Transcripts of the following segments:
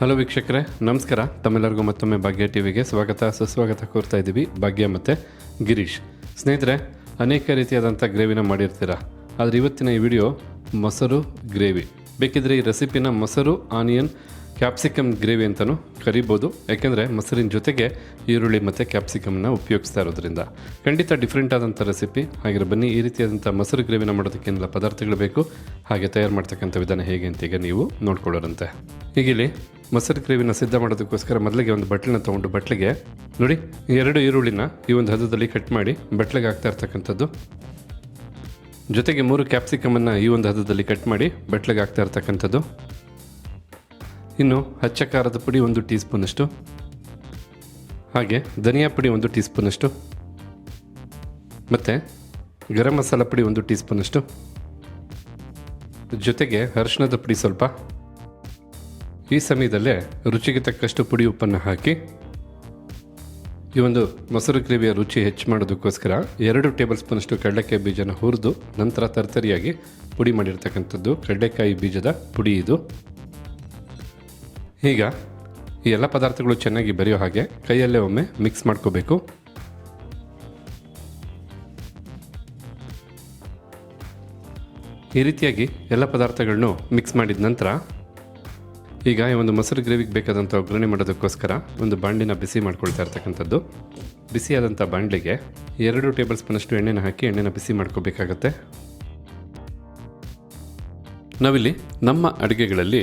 Hello ವೀಕ್ಷಕರೇ, ನಮಸ್ಕಾರ. ತಮ್ಮೆಲ್ಲರಿಗೂ ಮತ್ತೊಮ್ಮೆ ಭಾಗ್ಯ ಟಿವಿಗೆ ಸ್ವಾಗತ, ಸುಸ್ವಾಗತ ಕೋರ್ತಾ ಇದ್ದೀವಿ ಭಾಗ್ಯ ಮತ್ತು ಗಿರೀಶ್. ಸ್ನೇಹಿತರೆ, ಅನೇಕ ರೀತಿಯಾದಂಥ ಗ್ರೇವಿನ ಮಾಡಿರ್ತೀರ? ಆದರೆ ಇವತ್ತಿನ ಈ ವಿಡಿಯೋ ಮೊಸರು ಗ್ರೇವಿ. ಬೇಕಿದ್ರೆ ಈ ರೆಸಿಪಿನ ಮೊಸರು, ಆನಿಯನ್ ಕ್ಯಾಪ್ಸಿಕಮ್ ಗ್ರೇವಿ ಅಂತಲೂ ಕರಿಬೋದು. ಯಾಕೆಂದರೆ ಮೊಸರಿನ ಜೊತೆಗೆ ಈರುಳ್ಳಿ ಮತ್ತು ಕ್ಯಾಪ್ಸಿಕಮ್ನ ಉಪಯೋಗಿಸ್ತಾ ಇರೋದ್ರಿಂದ. ಖಂಡಿತ ಡಿಫ್ರೆಂಟ್ ಆದಂಥ ರೆಸಿಪಿ ಹಾಗೆ ಬನ್ನಿ, ಈ ರೀತಿಯಾದಂಥ ಮೊಸರು ಗ್ರೇವಿನ ಮಾಡೋದಕ್ಕೆಲ್ಲ ಪದಾರ್ಥಗಳು ಬೇಕು? ಹಾಗೆ ತಯಾರು ಮಾಡ್ತಕ್ಕಂಥ ವಿಧಾನ ಹೇಗೆ ಅಂತ ಈಗ ನೀವು ನೋಡ್ಕೊಳ್ಳೋರಂತೆ. ಈಗಿಲ್ಲಿ ಮೊಸರು ಗ್ರೇವಿನ ಸಿದ್ಧ ಮಾಡೋದಕ್ಕೋಸ್ಕರ ಮೊದಲಿಗೆ ಒಂದು ಬಟ್ಲನ್ನ ತೊಗೊಂಡು ಬಟ್ಲಿಗೆ, ನೋಡಿ ಎರಡು ಈರುಳ್ಳಿನ ಈ ಒಂದು ಹದದಲ್ಲಿ ಕಟ್ ಮಾಡಿ ಬಟ್ಲಿಗೆ ಹಾಕ್ತಾ ಇರ್ತಕ್ಕಂಥದ್ದು. ಜೊತೆಗೆ ಮೂರು ಕ್ಯಾಪ್ಸಿಕಮನ್ನು ಈ ಒಂದು ಹದದಲ್ಲಿ ಕಟ್ ಮಾಡಿ ಬಟ್ಲಿಗೆ ಹಾಕ್ತಾ ಇರ್ತಕ್ಕಂಥದ್ದು. ಇನ್ನು ಹಚ್ಚ ಖಾರದ ಪುಡಿ ಒಂದು ಟೀ ಸ್ಪೂನಷ್ಟು ಹಾಗೆ ಧನಿಯಾ ಪುಡಿ ಒಂದು ಟೀ ಸ್ಪೂನಷ್ಟು ಮತ್ತು ಗರಂ ಮಸಾಲ ಪುಡಿ ಒಂದು ಟೀ ಸ್ಪೂನಷ್ಟು ಜೊತೆಗೆ ಅರಿಶಿಣದ ಪುಡಿ ಸ್ವಲ್ಪ. ಈ ಸಮಯದಲ್ಲೇ ರುಚಿಗೆ ತಕ್ಕಷ್ಟು ಪುಡಿ ಉಪ್ಪನ್ನು ಹಾಕಿ. ಈ ಒಂದು ಮೊಸರು ಗ್ರೇವಿಯ ರುಚಿ ಹೆಚ್ಚು ಮಾಡೋದಕ್ಕೋಸ್ಕರ ಎರಡು ಟೇಬಲ್ ಸ್ಪೂನಷ್ಟು ಕಡಲೆಕಾಯಿ ಬೀಜನ ಹುರಿದು ನಂತರ ತರ್ತರಿಯಾಗಿ ಪುಡಿ ಮಾಡಿರ್ತಕ್ಕಂಥದ್ದು ಕಡಲೆಕಾಯಿ ಬೀಜದ ಪುಡಿ ಇದು. ಈಗ ಈ ಎಲ್ಲ ಪದಾರ್ಥಗಳು ಚೆನ್ನಾಗಿ ಬೆರೆಯೋ ಹಾಗೆ ಕೈಯಲ್ಲೇ ಒಮ್ಮೆ ಮಿಕ್ಸ್ ಮಾಡ್ಕೋಬೇಕು. ಈ ರೀತಿಯಾಗಿ ಎಲ್ಲ ಪದಾರ್ಥಗಳನ್ನು ಮಿಕ್ಸ್ ಮಾಡಿದ ನಂತರ ಈಗ ಈ ಒಂದು ಮೊಸರು ಗ್ರೇವಿಗೆ ಬೇಕಾದಂಥ ಒಗ್ಗರಣೆ ಮಾಡೋದಕ್ಕೋಸ್ಕರ ಒಂದು ಬಾಂಡಿನ ಬಿಸಿ ಮಾಡ್ಕೊಳ್ತಾ ಇರ್ತಕ್ಕಂಥದ್ದು. ಬಿಸಿಯಾದಂಥ ಬಾಂಡ್ಲಿಗೆ ಎರಡು ಟೇಬಲ್ ಸ್ಪೂನಷ್ಟು ಎಣ್ಣೆನ ಹಾಕಿ ಎಣ್ಣೆನ ಬಿಸಿ ಮಾಡ್ಕೋಬೇಕಾಗತ್ತೆ. ನಾವಿಲ್ಲಿ ನಮ್ಮ ಅಡುಗೆಗಳಲ್ಲಿ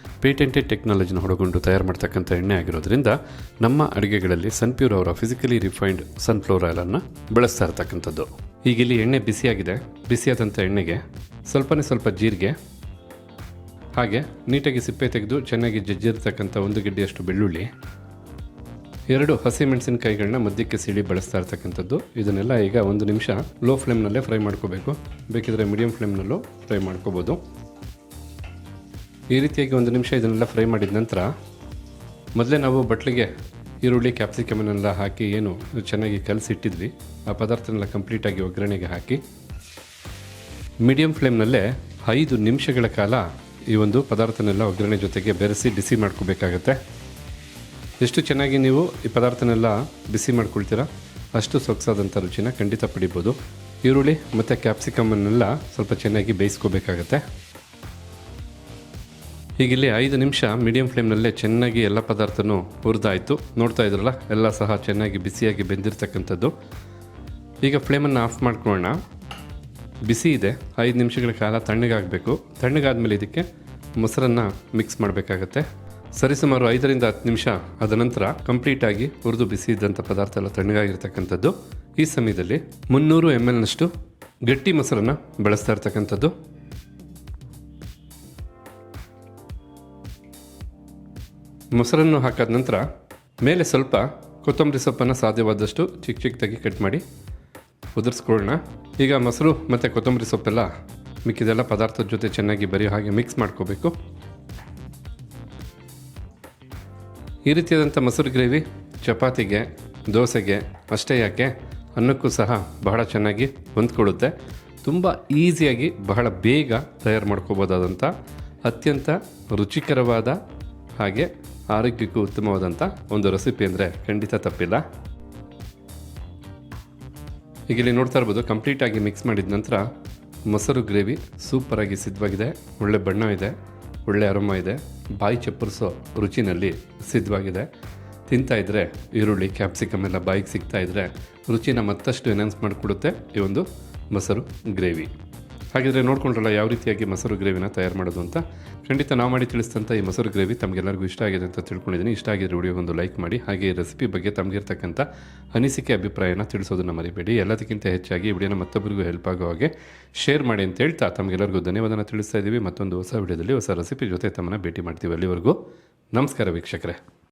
ಪೇಟೆಂಟೆಡ್ ಟೆಕ್ನಾಲಜಿನ ಹೊಡಗೊಂಡು ತಯಾರು ಮಾಡ್ತಕ್ಕಂಥ ಎಣ್ಣೆ ಆಗಿರೋದ್ರಿಂದ ನಮ್ಮ ಅಡುಗೆಗಳಲ್ಲಿ ಸನ್ಪ್ಯೂರ್ ಅವರ ಫಿಸಿಕಲಿ ರಿಫೈನ್ಡ್ ಸನ್ಫ್ಲವರ್ ಆಯಿಲನ್ನು ಬಳಸ್ತಾ ಇರ್ತಕ್ಕಂಥದ್ದು. ಈಗ ಇಲ್ಲಿ ಎಣ್ಣೆ ಬಿಸಿಯಾಗಿದೆ. ಬಿಸಿಯಾದಂಥ ಎಣ್ಣೆಗೆ ಸ್ವಲ್ಪನೇ ಸ್ವಲ್ಪ ಜೀರಿಗೆ, ಹಾಗೆ ನೀಟಾಗಿ ಸಿಪ್ಪೆ ತೆಗೆದು ಚೆನ್ನಾಗಿ ಜಜ್ಜಿರ್ತಕ್ಕಂಥ ಒಂದು ಗೆಡ್ಡೆಯಷ್ಟು ಬೆಳ್ಳುಳ್ಳಿ, ಎರಡು ಹಸಿ ಮೆಣಸಿನಕಾಯಿಗಳನ್ನ ಮಧ್ಯಕ್ಕೆ ಸಿಡಿ ಬಳಸ್ತಾ ಇರ್ತಕ್ಕಂಥದ್ದು. ಇದನ್ನೆಲ್ಲ ಈಗ ಒಂದು ನಿಮಿಷ ಲೋ ಫ್ಲೇಮ್ನಲ್ಲೇ ಫ್ರೈ ಮಾಡ್ಕೋಬೇಕು. ಬೇಕಿದ್ರೆ ಮೀಡಿಯಂ ಫ್ಲೇಮ್ನಲ್ಲೂ ಫ್ರೈ ಮಾಡ್ಕೋಬೋದು. ಈ ರೀತಿಯಾಗಿ ಒಂದು ನಿಮಿಷ ಇದನ್ನೆಲ್ಲ ಫ್ರೈ ಮಾಡಿದ ನಂತರ ಮೊದಲೇ ನಾವು ಬಟ್ಲಿಗೆ ಈರುಳ್ಳಿ ಕ್ಯಾಪ್ಸಿಕಮನ್ನೆಲ್ಲ ಹಾಕಿ ಏನು ಚೆನ್ನಾಗಿ ಕಲಸಿಟ್ಟಿದ್ವಿ. ಆ ಪದಾರ್ಥನೆಲ್ಲ ಕಂಪ್ಲೀಟಾಗಿ ಒಗ್ಗರಣೆಗೆ ಹಾಕಿ ಮೀಡಿಯಂ ಫ್ಲೇಮ್ನಲ್ಲೇ ಐದು ನಿಮಿಷಗಳ ಕಾಲ ಈ ಒಂದು ಪದಾರ್ಥನೆಲ್ಲ ಒಗ್ಗರಣೆ ಜೊತೆಗೆ ಬೆರೆಸಿ ಬಿಸಿ ಮಾಡ್ಕೋಬೇಕಾಗತ್ತೆ. ಎಷ್ಟು ಚೆನ್ನಾಗಿ ನೀವು ಈ ಪದಾರ್ಥನೆಲ್ಲ ಬಿಸಿ ಮಾಡ್ಕೊಳ್ತೀರಾ ಅಷ್ಟು ಸೊಗಸಾದಂಥ ರುಚಿನ ಖಂಡಿತ ಪಡಿಬೋದು. ಈರುಳ್ಳಿ ಮತ್ತು ಕ್ಯಾಪ್ಸಿಕಮನ್ನೆಲ್ಲ ಸ್ವಲ್ಪ ಚೆನ್ನಾಗಿ ಬೇಯಿಸ್ಕೋಬೇಕಾಗತ್ತೆ. ಹೀಗಿಲ್ಲಿ ಐದು ನಿಮಿಷ ಮೀಡಿಯಂ ಫ್ಲೇಮ್ನಲ್ಲೇ ಚೆನ್ನಾಗಿ ಎಲ್ಲ ಪದಾರ್ಥನೂ ಹುರಿದಾಯಿತು. ನೋಡ್ತಾ ಇದ್ರಲ್ಲ, ಎಲ್ಲ ಸಹ ಚೆನ್ನಾಗಿ ಬಿಸಿಯಾಗಿ ಬೆಂದಿರ್ತಕ್ಕಂಥದ್ದು. ಈಗ ಫ್ಲೇಮನ್ನು ಆಫ್ ಮಾಡ್ಕೊಳ್ಳೋಣ. ಬಿಸಿ ಇದೆ, ಐದು ನಿಮಿಷಗಳ ಕಾಲ ತಣ್ಣಗಾಗಬೇಕು. ತಣ್ಣಗಾದ್ಮೇಲೆ ಇದಕ್ಕೆ ಮೊಸರನ್ನು ಮಿಕ್ಸ್ ಮಾಡಬೇಕಾಗತ್ತೆ. ಸರಿಸುಮಾರು ಐದರಿಂದ ಹತ್ತು ನಿಮಿಷ ಅದ ನಂತರ ಕಂಪ್ಲೀಟಾಗಿ ಹುರಿದು ಬಿಸಿ ಇದ್ದಂಥ ಪದಾರ್ಥ ಎಲ್ಲ ತಣ್ಣಗಾಗಿರ್ತಕ್ಕಂಥದ್ದು. ಈ ಸಮಯದಲ್ಲಿ ಮುನ್ನೂರು ಎಂ ಎಲ್ನಷ್ಟು ಗಟ್ಟಿ ಮೊಸರನ್ನು ಬಳಸ್ತಾ ಇರ್ತಕ್ಕಂಥದ್ದು. ಮೊಸರನ್ನು ಹಾಕಾದ ನಂತರ ಮೇಲೆ ಸ್ವಲ್ಪ ಕೊತ್ತಂಬರಿ ಸೊಪ್ಪನ್ನು ಸಾಧ್ಯವಾದಷ್ಟು ಚಿಕ್ಕ ಚಿಕ್ಕದಾಗಿ ಕಟ್ ಮಾಡಿ ಉದುರಿಸ್ಕೊಳ್ಳೋಣ. ಈಗ ಮೊಸರು ಮತ್ತು ಕೊತ್ತಂಬರಿ ಸೊಪ್ಪೆಲ್ಲ ಮಿಕ್ಕಿದೆಲ್ಲ ಪದಾರ್ಥದ ಜೊತೆ ಚೆನ್ನಾಗಿ ಬರೆಯೋ ಹಾಗೆ ಮಿಕ್ಸ್ ಮಾಡ್ಕೋಬೇಕು. ಈ ರೀತಿಯಾದಂಥ ಮೊಸರು ಗ್ರೇವಿ ಚಪಾತಿಗೆ, ದೋಸೆಗೆ, ಅಷ್ಟೇ ಯಾಕೆ ಅನ್ನಕ್ಕೂ ಸಹ ಬಹಳ ಚೆನ್ನಾಗಿ ಹೊಂದ್ಕೊಳ್ಳುತ್ತೆ. ತುಂಬ ಈಸಿಯಾಗಿ ಬಹಳ ಬೇಗ ತಯಾರು ಮಾಡ್ಕೋಬೋದಾದಂಥ ಅತ್ಯಂತ ರುಚಿಕರವಾದ ಹಾಗೆ ಆರೋಗ್ಯಕ್ಕೂ ಉತ್ತಮವಾದಂಥ ಒಂದು ರೆಸಿಪಿ ಅಂದರೆ ಖಂಡಿತ ತಪ್ಪಿಲ್ಲ. ಈಗ ಇಲ್ಲಿ ನೋಡ್ತಾ ಇರ್ಬೋದು, ಕಂಪ್ಲೀಟಾಗಿ ಮಿಕ್ಸ್ ಮಾಡಿದ ನಂತರ ಮೊಸರು ಗ್ರೇವಿ ಸೂಪರಾಗಿ ಸಿದ್ಧವಾಗಿದೆ. ಒಳ್ಳೆ ಬಣ್ಣ ಇದೆ, ಒಳ್ಳೆ ಅರಮ ಇದೆ, ಬಾಯಿ ಚಪ್ಪರಿಸೋ ರುಚಿನಲ್ಲಿ ಸಿದ್ಧವಾಗಿದೆ. ತಿಂತಾ ಇದ್ದರೆ ಈರುಳ್ಳಿ ಕ್ಯಾಪ್ಸಿಕಮ್ ಎಲ್ಲ ಬಾಯಿಗೆ ಸಿಗ್ತಾ ಇದ್ದರೆ ರುಚಿನ ಮತ್ತಷ್ಟು ಎನ್ಹಾನ್ಸ್ ಮಾಡಿಕೊಡುತ್ತೆ ಈ ಒಂದು ಮೊಸರು ಗ್ರೇವಿ. ಹಾಗಿದ್ರೆ ನೋಡ್ಕೊಂಡ್ರಲ್ಲ ಯಾವ ರೀತಿಯಾಗಿ ಮೊಸರು ಗ್ರೇವಿನ ತಯಾರು ಮಾಡೋದು ಅಂತ? ಖಂಡಿತ ನಾವು ಮಾಡಿ ತಿಳಿಸಿದಂಥ ಈ ಮೊಸರು ಗ್ರೇವಿ ತಮಗೆಲ್ಲರಿಗೂ ಇಷ್ಟ ಆಗಿದೆ ಅಂತ ತಿಳ್ಕೊಂಡಿದ್ದೀನಿ. ಇಷ್ಟ ಆಗಿದ್ರೆ ವಿಡಿಯೋ ಒಂದು ಲೈಕ್ ಮಾಡಿ, ಹಾಗೆ ಈ ರೆಸಿಪಿ ಬಗ್ಗೆ ತಮಗಿರ್ತಕ್ಕಂಥ ಅನಿಸಿಕೆ, ಅಭಿಪ್ರಾಯನ ತಿಳಿಸೋದನ್ನು ಮರಿಬೇಡಿ. ಎಲ್ಲದಕ್ಕಿಂತ ಹೆಚ್ಚಾಗಿ ವಿಡಿಯೋನ ಮತ್ತೊಬ್ಬರಿಗೂ ಹೆಲ್ಪ್ ಆಗೋ ಹಾಗೆ ಶೇರ್ ಮಾಡಿ ಅಂತ ಹೇಳ್ತಾ ತಮಗೆಲ್ಲರಿಗೂ ಧನ್ಯವಾದನ ತಿಳಿಸ್ತಾ ಇದ್ದೀವಿ ಮತ್ತೊಂದು ಹೊಸ ವಿಡಿಯೋದಲ್ಲಿ ಹೊಸ ರೆಸಿಪಿ ಜೊತೆ ತಮ್ಮನ್ನು ಭೇಟಿ ಮಾಡ್ತೀವಿ ಅಲ್ಲಿವರೆಗೂ. ನಮಸ್ಕಾರ ವೀಕ್ಷಕರೇ.